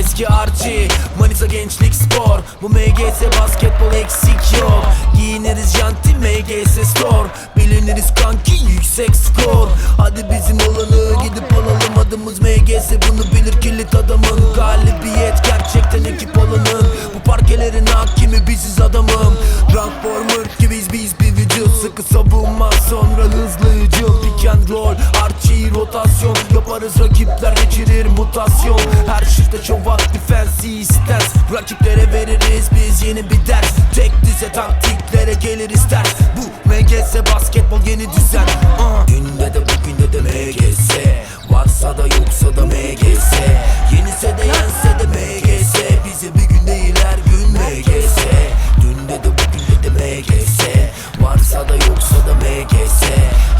PUBG Manisa Gençlik Spor. Bu MGS basketbol eksik yok. Giyiniriz janti MGS Store. Biliniriz kanki yüksek skor. Hadi bizim olanı gidip alalım adımız MGS Bunu bilir kilit adamın Galibiyet gerçekten ekip olanın. Bu parkelerin hakimi biziz adamım. Rank former gibiyiz biz bir vücut. Sıkı savunma sonra hızlı hücum. Pick and roll archie rotasyon. Yaparız rakipler geçirir mutasyon. Her shift'te çok vakti fancy stance Rakiplere veririz biz yeni bir ders. Tek dize taktiklere geliriz ters Bu MGS basketbol yeni düzen. Uh. Günde de bugünde de MGS Varsa da yoksa da MGS Yenise de yense de MGS Bize bir gün değil her gün MGS Dünde de bugünde de MGS Varsa da yoksa da MGS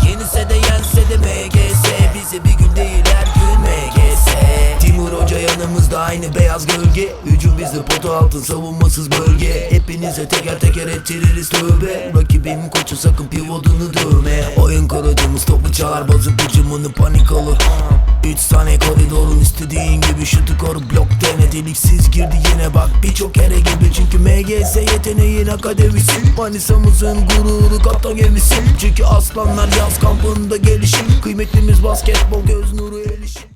Yenise aynı beyaz gölge. Hücum bizde potu altın savunmasız bölge. Hepinize teker teker ettiririz tövbe. Rakibim koçu sakın pivotunu dövme. Oyun kurucumuz topu çalar bozuk hücumunu panik olur. Üç tane koridorun istediğin gibi şutu koru blok dene. Deliksiz girdi yine bak birçok kere gibi Çünkü MGS yeteneğin akademisi. Manisa'mızın gururu kaptan gemisi. Çünkü aslanlar yaz kampında gelişim. Kıymetlimiz basketbol göz nuru erişim